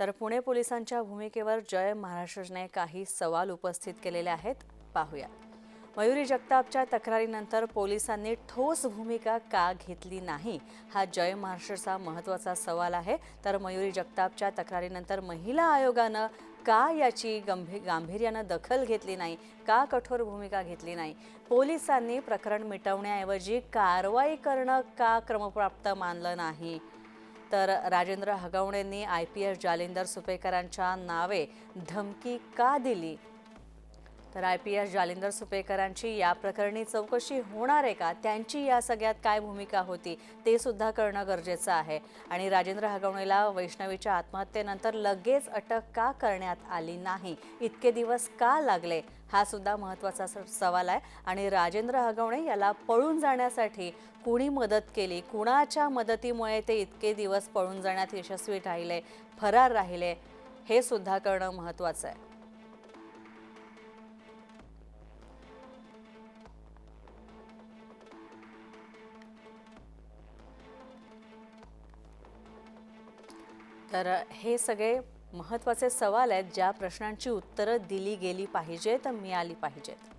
तर पुणे पोलिसांच्या भूमिकेवर जय महाराष्ट्रने काही सवाल उपस्थित केलेले आहेत. पाहूया. मयुरी जगतापच्या तक्रारीनंतर पोलिसांनी ठोस भूमिका का घेतली नाही? हा जय महाराष्ट्रचा महत्त्वाचा सवाल आहे. तर मयुरी जगतापच्या तक्रारीनंतर महिला आयोगानं का याची गंभीर गांभीर्यानं दखल घेतली नाही? का कठोर भूमिका घेतली नाही? पोलिसांनी प्रकरण मिटवण्याऐवजी कारवाई करणं का क्रमप्राप्त मानलं नाही? तर राजेंद्र हगवणेंनी आय पी एस जालिंदर सुपेकरांच्या नावे धमकी का दिली? तर आय पी एस जालिंदर सुपेकरांची या प्रकरणी चौकशी होणार आहे का? त्यांची या सगळ्यात काय भूमिका होती ते सुद्धा करणं गरजेचं आहे. आणि राजेंद्र हगवणेला वैष्णवीच्या आत्महत्येनंतर लगेच अटक का करण्यात आली नाही? इतके दिवस का लागले? हा सुद्धा महत्त्वाचा स- सवाल आहे. आणि राजेंद्र हगवणे याला पळून जाण्यासाठी कुणी मदत केली? कुणाच्या मदतीमुळे ते इतके दिवस पळून जाण्यात यशस्वी राहिले फरार राहिले? हे सुद्धा करणं महत्त्वाचं आहे. तर हे सगळे महत्त्वाचे सवाल आहेत ज्या प्रश्नांची उत्तरं दिली गेली पाहिजेत मिळाली पाहिजेत.